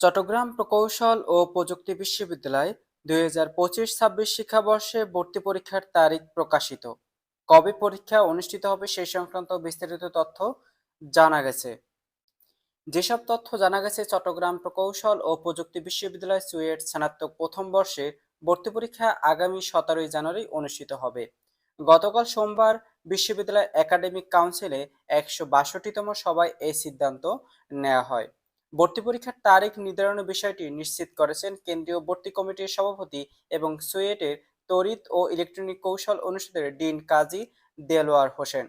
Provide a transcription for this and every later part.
চট্টগ্রাম প্রকৌশল ও প্রযুক্তি বিশ্ববিদ্যালয় দুই হাজার পঁচিশ ছাব্বিশ শিক্ষাবর্ষে ভর্তি পরীক্ষার তারিখ প্রকাশিত। কবে পরীক্ষা অনুষ্ঠিত হবে সেই সংক্রান্ত বিস্তারিত তথ্য জানা গেছে। যেসব তথ্য জানা গেছে, চট্টগ্রাম প্রকৌশল ও প্রযুক্তি বিশ্ববিদ্যালয় সুয়েট স্নাতক প্রথম বর্ষে ভর্তি পরীক্ষা আগামী সতেরোই জানুয়ারি অনুষ্ঠিত হবে। গতকাল সোমবার বিশ্ববিদ্যালয় একাডেমিক কাউন্সিলে একশো বাষট্টিতম সভায় এই সিদ্ধান্ত নেওয়া হয়। ভর্তি পরীক্ষার তারিখ নির্ধারণের বিষয়টি নিশ্চিত করেছেন কেন্দ্রীয় ভর্তি কমিটির সভাপতি এবং সুয়েটের তড়িৎ ও ইলেকট্রনিক কৌশল অনুষদের ডিন কাজী দেলোয়ার হোসেন।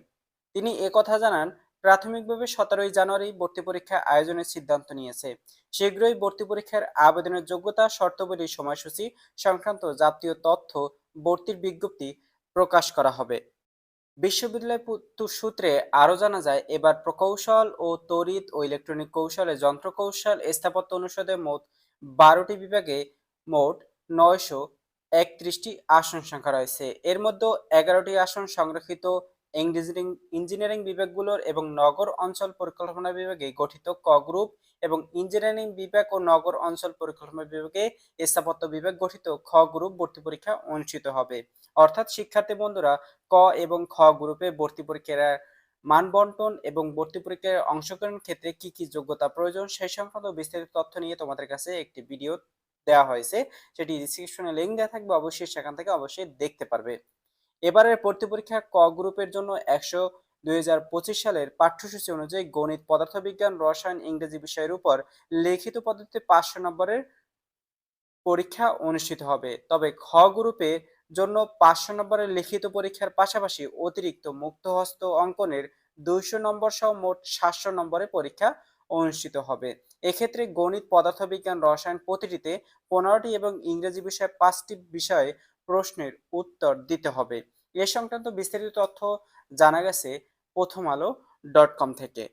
তিনি একথা জানান, প্রাথমিকভাবে সতেরোই জানুয়ারি ভর্তি পরীক্ষা আয়োজনের সিদ্ধান্ত নিয়েছে। শীঘ্রই ভর্তি পরীক্ষার আবেদনের যোগ্যতা, শর্তাবলী, সময়সূচি সংক্রান্ত জাতীয় তথ্য ভর্তির বিজ্ঞপ্তি প্রকাশ করা হবে। বিশ্ববিদ্যালয় সূত্রে আরও জানা যায়, এবার প্রকৌশল ও তড়িৎ ও ইলেকট্রনিক কৌশলে যন্ত্র কৌশল স্থাপত্য অনুষদে মোট বারোটি বিভাগে মোট নয়শো একত্রিশটি আসন সংখ্যা রয়েছে। এর মধ্যে এগারোটি আসন সংরক্ষিত ইঞ্জিনিয়ারিং ইঞ্জিনিয়ারিং বিভাগগুলোর এবং নগর অঞ্চল পরিকল্পনা বিভাগে গঠিত ক গ্রুপ এবং ইঞ্জিনিয়ারিং বিভাগ ও নগর অঞ্চল পরিকল্পনা বিভাগে স্থাপত্য বিভাগ গঠিত খ গ্রুপ ভর্তি পরীক্ষা অনুষ্ঠিত হবে। অর্থাৎ শিক্ষার্থী বন্ধুরা, ক এবং খ গ্রুপে ভর্তি পরীক্ষার মান বন্টন এবং ভর্তি পরীক্ষায় অংশগ্রহণের ক্ষেত্রে কি কি যোগ্যতা প্রয়োজন সেই সংক্রান্ত বিস্তারিত তথ্য নিয়ে তোমাদের কাছে একটি ভিডিও দেওয়া হয়েছে। সেটি ডিসক্রিপশনে লিঙ্ক দেওয়া থাকবে, অবশ্যই সেখান থেকে অবশ্যই দেখতে পারবে। এবারের ভর্তি পরীক্ষা ক গ্রুপের জন্য একশো দুই সালের পাঠ্যসূচি অনুযায়ী গণিত, পদার্থবিজ্ঞান, রসায়ন, ইংরেজি বিষয়ের উপর লিখিত পদ্ধতিতে পাঁচশো নম্বরের পরীক্ষা অনুষ্ঠিত হবে। তবে খ গ্রুপে জন্য পাঁচশো নম্বরের লিখিত পরীক্ষার পাশাপাশি অতিরিক্ত মুক্তহস্ত অঙ্কনের দুইশো নম্বর সহ মোট সাতশো নম্বরের পরীক্ষা অনুষ্ঠিত হবে। এক্ষেত্রে গণিত, পদার্থবিজ্ঞান, রসায়ন প্রতিটিতে পনেরোটি এবং ইংরেজি বিষয়ে পাঁচটি বিষয়ে প্রশ্নের উত্তর দিতে হবে। এ সংক্রান্ত বিস্তারিত তথ্য জানা গেছে প্রথম আলো ডট কম থেকে।